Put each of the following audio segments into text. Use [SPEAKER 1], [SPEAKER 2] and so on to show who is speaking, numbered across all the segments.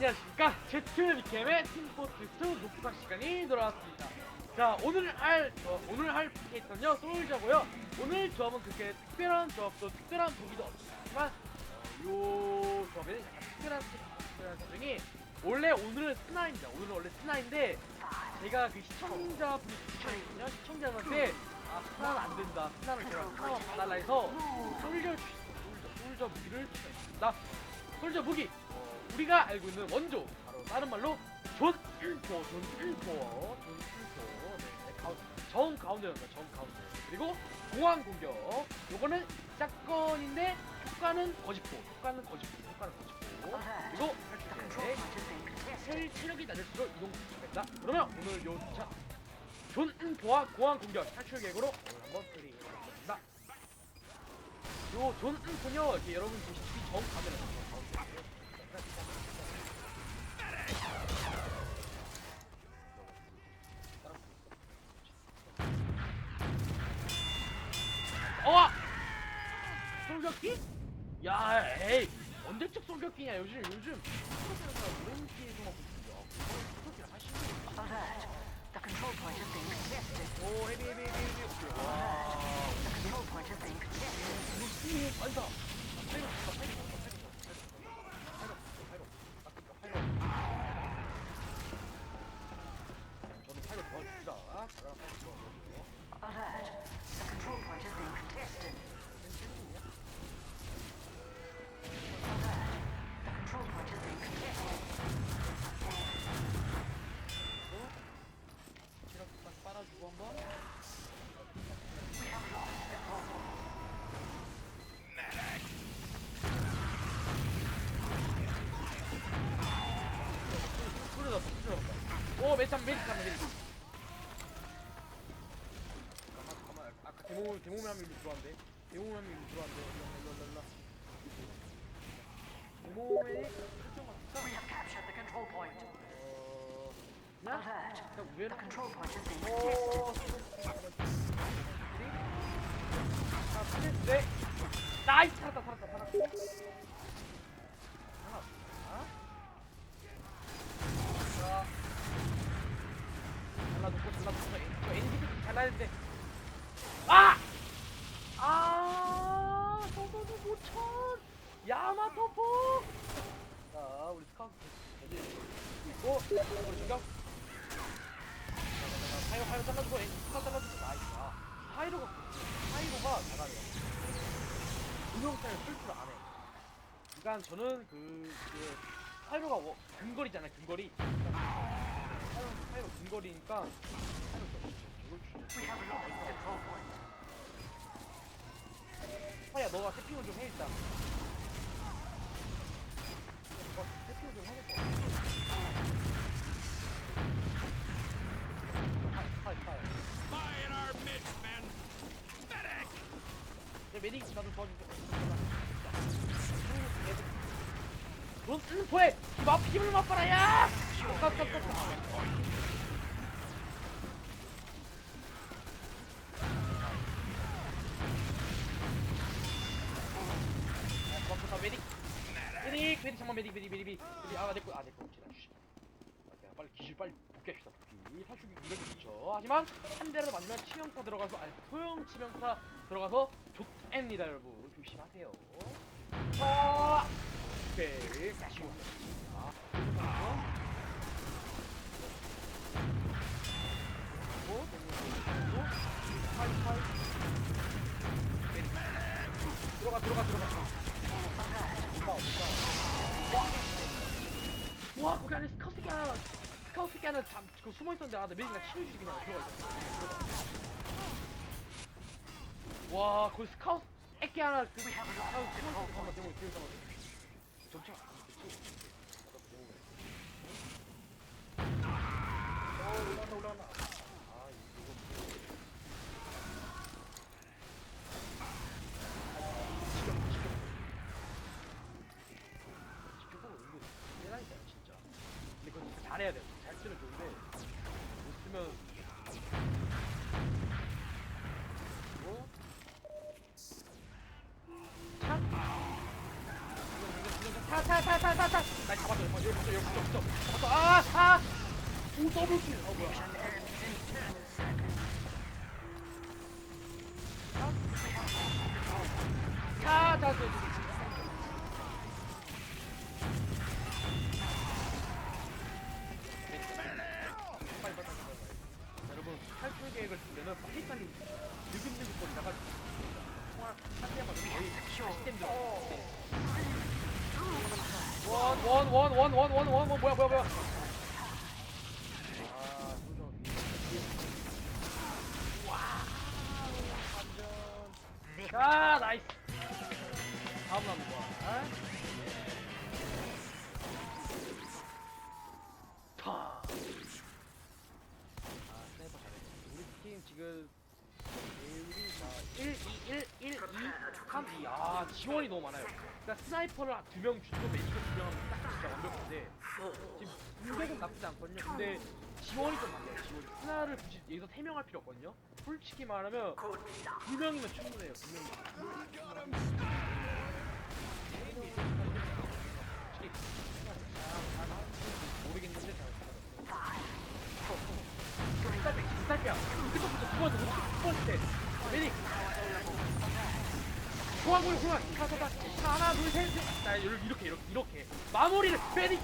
[SPEAKER 1] 안녕하십니까? 제트 비캠의 팀포트스 녹화 시간이 돌아왔습니다. 자 오늘 할 어, 오늘 할 캐릭터는요 솔저고요. 오늘 조합은 그렇게 특별한 조합도 특별한 무기도 없지만 어, 요 조합에는 약간 특별한 특별한 사정이 원래 오늘은 스나입니다. 오늘은 원래 스나인데 제가 그 시청자분이 추천했거든요. 시청자한테 아 스나는 안 된다. 스나는 제가 스나만 봐달라 해서 솔저 주- 솔저 솔저 무기를 추천했습니다. 솔저 무기! 어, 우리가 알고 있는 원조 바로 다른 말로 존일포 존일포 존일포. 네, 가운, 정 가운데입니다 정 가운데. 그리고 공항 공격. 요거는 짝건인데 효과는 거짓포 효과는 거짓포 효과는 거짓포 그리고 탈출제 셀 체력이 낮을수록 이동 속도가 된다. 그러면 오늘 요차 존인포와 공항 공격 탈출 계획으로 오늘 한번 플레이해보겠습니다. 요 존인포는요 이렇게 여러분 보시다시피 정가 솔격기? 야, 에이, 언제적 솔격기냐? 요즘 요즘 프로그램에서 이런 기에서만 보시죠. 솔격기를 하시는 거.
[SPEAKER 2] Alert. The control point is being contested.
[SPEAKER 1] 오, 헤비 헤비 헤비 헤비. 오케이. 와,
[SPEAKER 2] The control point is being contested.
[SPEAKER 1] 무슨 반사? 파이로, 파이로, 파 오, 메탄, 메리 탄, 메리. 잠깐만, 잠깐만. 아까 대모, 대모면 한명 일로 들어왔는데. 대모면 한명 일로 들어왔는데. 일로, 일로, 일로. 대모면이 설정 같다.
[SPEAKER 2] We have captured the control point.
[SPEAKER 1] 어, 그냥,
[SPEAKER 2] Alert.
[SPEAKER 1] 그냥
[SPEAKER 2] The
[SPEAKER 1] 우회를
[SPEAKER 2] control point is being contested.
[SPEAKER 1] 오, 자, 플레스, 나이스! 살았다, 살았다, 살았다. 살았다. 자, 잘라놓고, 잘라놓고, 저 엔지도 잘라야는데 아! 아! 저거도 못 쳐! 야마토포! 자, 우리 스카우트 여기 있고, 우리 저격. 파이로 파이로 잘라주고 엔지 스카 잘라주고 나이스야. 파이로가 파이로가 잘하네요. 아네. 그러니까 저는 그, 그 파이로가 워- 근거리잖아요. 근거리. 파이로 파이로 근거리니까. 파이야 너가 세팅을 좀 해 일단. 너가 세팅을 좀 해볼 거야. 파이 파이 파이.
[SPEAKER 3] Fire our midge, men! Medic!
[SPEAKER 1] 내 메딕 나도 도와줄게. 넌 쓰는 포에 맛 힘을 맛봐라 야! 아, 메딕. 메딕, 메딕 잠깐 메딕, 메딕, 메딕, 메딕. 아, 내거, 아, 내거 없지, 나 씨. 야, 빨리 기술 빨리 복귀합시다. 복귀. 탈출기 이렇게 좋죠. 하지만 한 대라도 맞으면 치명타 들어가서 아니 소형 치명타 들어가서 좋답니다, 여러분. 조심하세요. 자, 와 거기 안에 스카우트 하나 스카우트 하나 잠, 그 숨어 있었는데 아나 메리가 치료주지 그냥 들어가 와 거기 스카우트 새끼 하나 그 스카우트
[SPEAKER 2] point.
[SPEAKER 1] 대모 대모 잠깐만 점차 어 올라간다 올라간다 아 이거 지금 지금 집중하고 은근 대단하니까 진짜 근데 그건 진짜 잘해야 돼요 잘 쓰면 좋은데 못 쓰면 여 기서부터 아삭 웃어붙이 는 탈출 계획을 쓰면은 빨리 빨리 느긋느긋 거리다가 총알 한 대만 거의 시템 들어 원, 원, 원, 원, 원, 원, 원, 원, 뭐야, 뭐야, 뭐야. 3, 2. 아, 지원이 너무 많아요. 그러니까 스나이퍼를 두 명 주고 메디컬 두명 하면 딱 진짜 완벽한데 지금 공격은 나쁘지 않거든요. 근데 지원이 좀 많아요. 지원이. 스나를 굳이 여기서 3명 할 필요 없거든요. 솔직히 말하면 두 명이면 충분해요. 두 명이면. 모르겠는데 잘. 기살빼, 기살빼야. 그때부터 두 번째, 두 번째. 메딕. 공항 공항 공항. 가, 가, 가. 자, 하나, 둘, 셋, 셋. 자, 이렇게, 이렇게, 이렇게, 이렇게. 마무리를 메딕.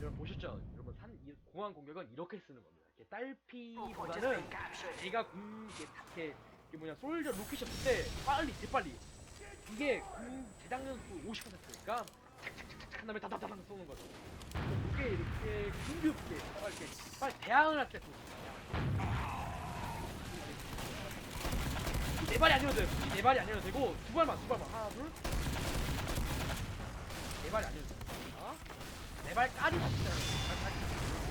[SPEAKER 1] 여러분 보셨죠? 여러분 산 이- 공항 공격은 이렇게 쓰는 겁니다. 이렇게 딸피보다는 제가 군 이게 이렇게 이게 뭐냐 솔저 로켓 없을 때 빨리 재빨리 이게 군 재장전 수 50%니까 착착착착 한 다음에 다다다닥 쏘는 거죠. 이게 이렇게 긴급하게 빨리 이렇게 빨리 대항을 할때 네 발이 아니어도 돼요. 네 발이 아니어도 되고 두 발만 두 발만 하나 둘. 네 발이 아니어도 돼요. 어? 네 발까지 발까지.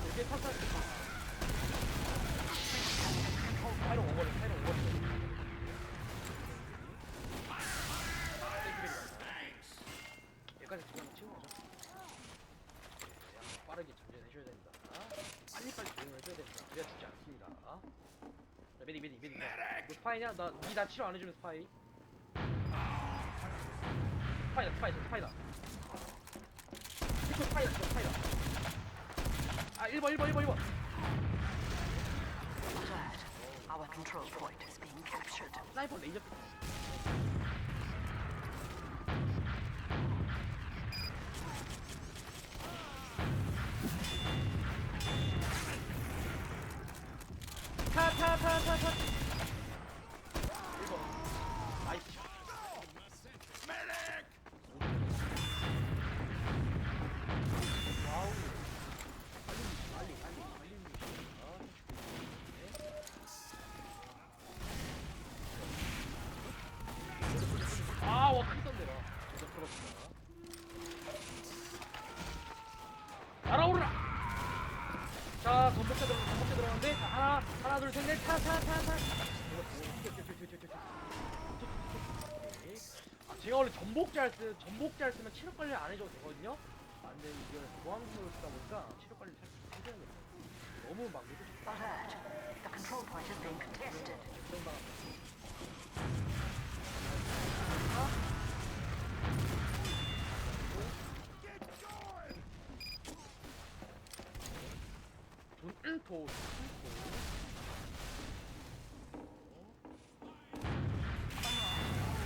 [SPEAKER 1] 이렇게 천천히. 파이로 오버리, 파이로 오버리. 여기까지 지금 거죠. 네, 빠르게 전진해줘야 됩니다. 빨리빨리 조용해줘야 됩니다. 그래야 죽지 않습니다. 자, 메디, 메디, 메디. 너 스파이냐? 나, 니나 치료 안 해주는 스파이. 스파이다, 스파이다, 스파이다. 이거 스파이다, 이거 스파이다. 아, 1번, 1번, 1번, 1번.
[SPEAKER 2] Alert. Our control point is being captured.
[SPEAKER 1] 스나이퍼 레이저. 타, 타, 타, 타, 타. 날아오르라. 자 전복자 들어 전복자 들어가는데 하나 하나 둘 셋 넷 타 타 타타. 아, 제가 원래 전복자 할 때, 전복자 할 때면 체력 관리 안 해줘도 되거든요? 아, 근데 이게 보안으로 쓰다 보니까 체력 관리 잘 해줘야 돼. 너무 막 이렇게
[SPEAKER 2] 1도
[SPEAKER 1] 1도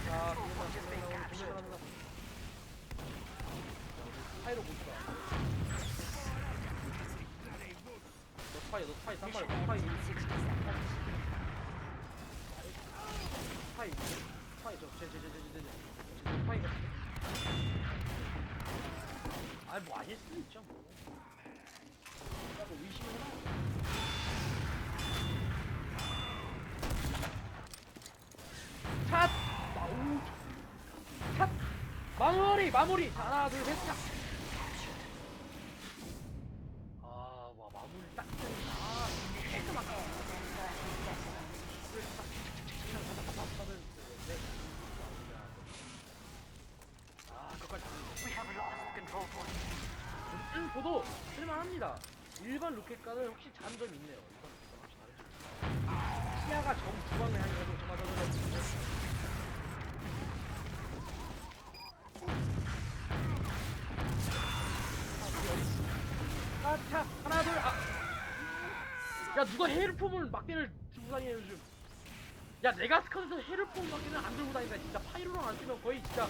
[SPEAKER 1] 자 파이로 보자 너 파이 너 파이
[SPEAKER 2] 딴발
[SPEAKER 1] 너 파이 파이 파이 저제제제제제제 파이 같은 아니 뭐 아닐 수도 있죠 뭐 자꾸 의심을 해라. 샷! 아우. 마무리! 마무리! 하나, 둘, 셋, 샷! 아, 와, 마무리 딱 된다. 깔끔하다. 아,
[SPEAKER 2] 그걸 다.
[SPEAKER 1] 음, 저도 쓸만합니다. 일반 로켓과는 확실히 장점이 있네요. 일반 로켓과 확실히 다르죠. 시야가 정 중앙에 하니까도 정말 저는 아, 자, 하나, 둘, 아. 야 누가 헤르폼을 막대를 들고 다니냐 요즘 야 내가 스카드에서 헤르폼 막대는 안 들고 다닌다 진짜 파이로랑 안 쓰면 거의 진짜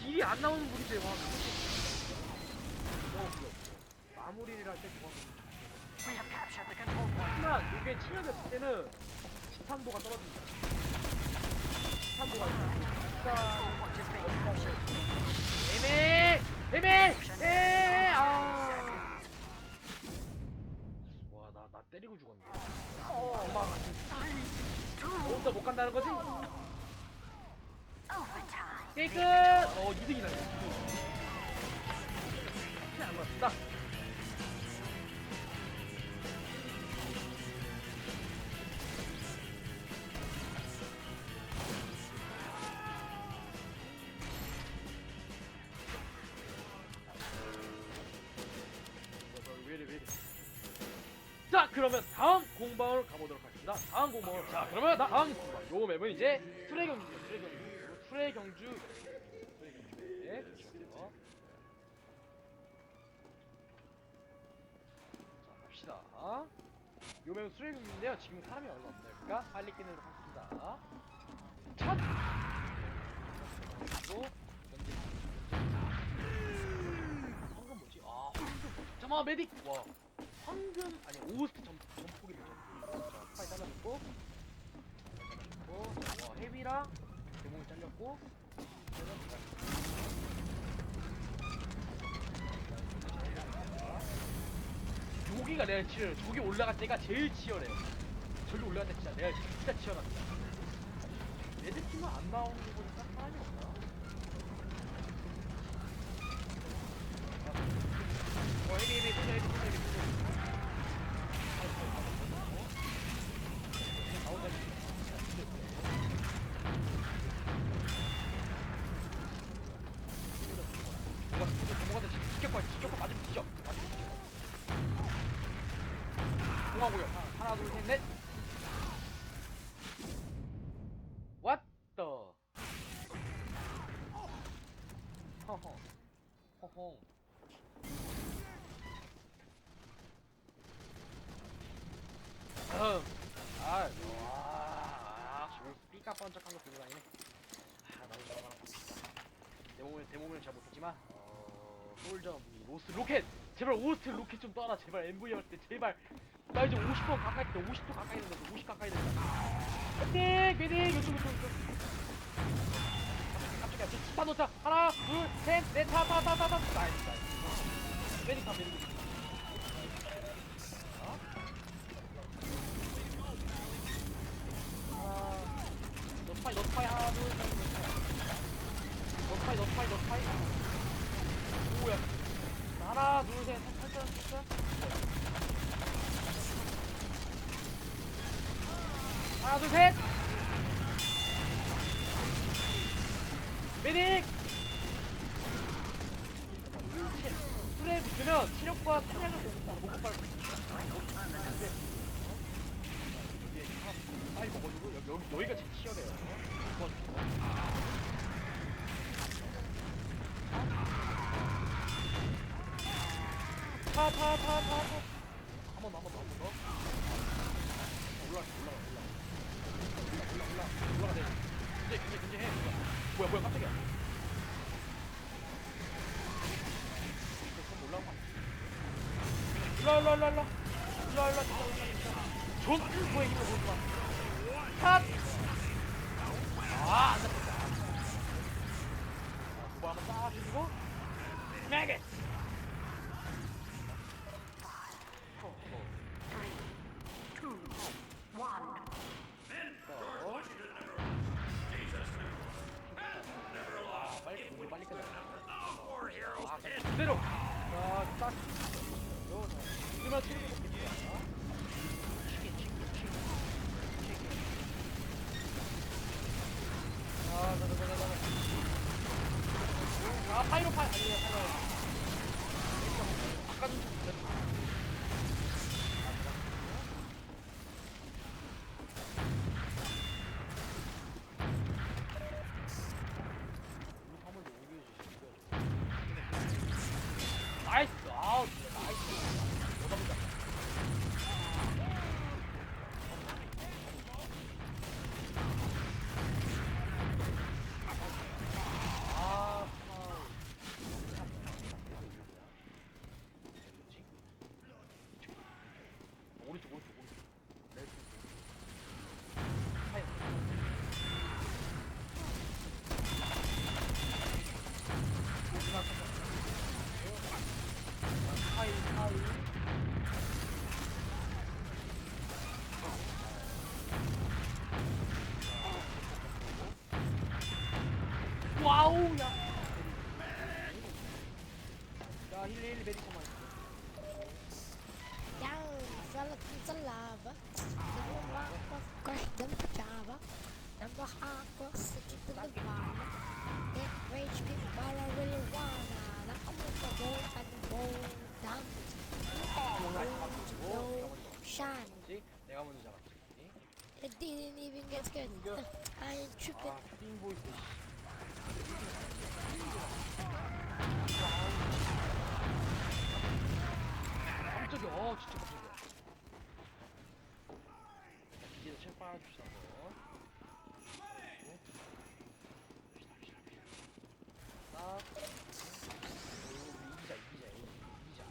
[SPEAKER 1] 딜이 안 나오는 분인데 와 어, 그래. 마무리를 할때
[SPEAKER 2] point.
[SPEAKER 1] 하지만 이게 치료됐을 때는 지탄도가 떨어진다. 지탄도가
[SPEAKER 2] captured.
[SPEAKER 1] 애매 애매 에 아. 와 나 나 때리고 죽었네. 어 엄마 혼자 못 간다는 거지? 끝! 어 2등이다 2등 안 맞다 다 다음 공방으로 자 그러면 다음 공방 요 맵은 이제 수레 경주죠 수레 경주 수레 경주. 수레 경주. 네 그렇죠. 자 갑시다. 요 맵은 수레 경주인데요. 지금 사람이 얼마 없네요 그러니까 빨리 끝내도록 하겠습니다. 첫! 그리고 황금 뭐지? 아 황금. 잠깐만 메딕. 와 황금 아니 오스트 점 점폭이 뭐죠? 자 파이 잘라줬고. 잘라줬고 와 헤비랑 대목이 잘렸고. 여기가 내가 치열해 저기 올라갈 때가 제일 치열해 저기 올라갈 때 진짜 내가 진짜 치열합니다. 레드 팀은 안 나오는 거 보니까 사람이 없나? 어 헤비 헤비 헤비 헤비 헤비 헤비 공하고요 하나 둘셋넷 What the 허허 음. 아, 와, 지금 삐까뻔쩍한 거 들고 다니네. 아, 나도 나도. 대몸을 대몸을 잘 못했지만, 어, 솔저 로스 로켓, 제발 오스트 로켓 좀 떠라, 제발 MV 할 때 제발. 나 이제 50% 가까이 됐다, 50% 가까이 됐다, 50 가까이 됐다. 화이팅, 화이팅, 이쪽 이쪽 저 스타 놓자. 하나, 둘, 셋, 넷, 다, 다, 다, 다, 다. 나이스, 나이스. 다, 메딕. 너 치열해요. 타타타타
[SPEAKER 4] didn't even get scared. I ain't tripping.
[SPEAKER 1] 아, 띵 보이스. 깜짝이야. 어, 진짜 깜짝이야. 자, 기계도 책 빨아줍시다, 한번. 딱. 이기자, 이기자,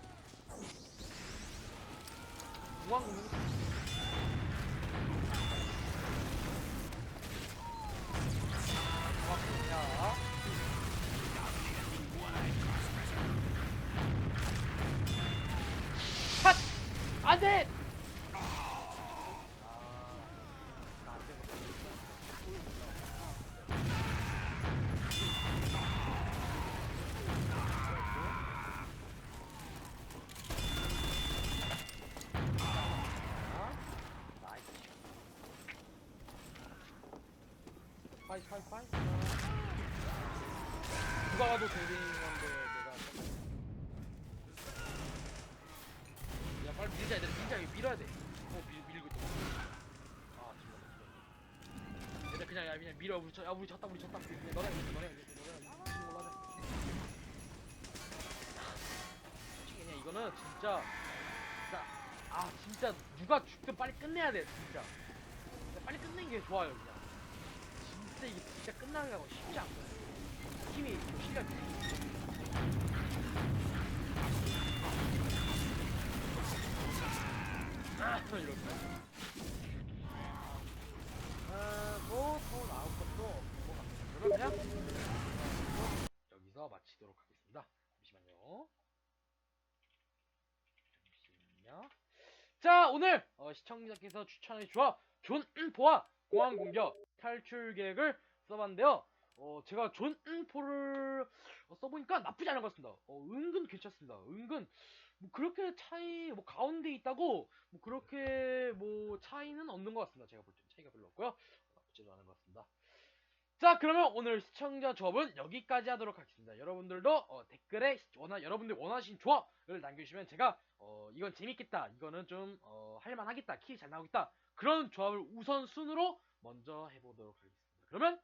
[SPEAKER 1] 파이 파이 파이 누가 봐도 대리인데 내가 야 빨리 밀자 얘들아. 밀자. 이거 밀어야 돼어 밀, 밀고 있다. 아 지금 얘들 그냥 야 그냥 밀어. 우리 쳤, 야 우리 쳤다 우리 쳤다. 그냥 너네 너네 너네 걸로 하자. 솔직히 그냥 이거는 진짜 진짜 아 진짜 누가 죽든 빨리 끝내야 돼 진짜. 빨리 끝내는 게 좋아요 그냥 진짜 이게 진짜 끝나는 거 쉽지 않거든. 힘이 실력이 아 이렇게. 아 뭐더 나올 것도 없는 것 같아요 그러면 여기서 마치도록 하겠습니다. 잠시만요. 잠시만요. 자 오늘 어, 시청자께서 추천해 주어 존 포와 공항 공격 탈출 계획을 써봤는데요. 어, 제가 존 포를 어, 써보니까 나쁘지 않은 것 같습니다. 어, 은근 괜찮습니다. 은근 뭐 그렇게 차이 뭐 가운데 있다고 뭐 그렇게 뭐 차이는 없는 것 같습니다. 제가 볼 때 차이가 별로 없고요. 나쁘지도 않은 것 같습니다. 자 그러면 오늘 시청자 조합은 여기까지 하도록 하겠습니다. 여러분들도 어, 댓글에 원하, 여러분들 원하신 조합을 남겨주시면 제가 어, 이건 재밌겠다, 이거는 좀 어, 할만하겠다, 키 잘 나오겠다 그런 조합을 우선순으로 먼저 해보도록 하겠습니다. 그러면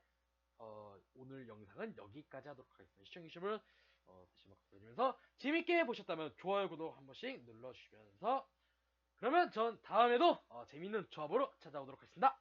[SPEAKER 1] 어, 오늘 영상은 여기까지 하도록 하겠습니다. 시청해주시면 어, 다시 한번 감사드리면서 재밌게 보셨다면 좋아요, 구독 한 번씩 눌러주시면서 그러면 전 다음에도 어, 재밌는 조합으로 찾아오도록 하겠습니다.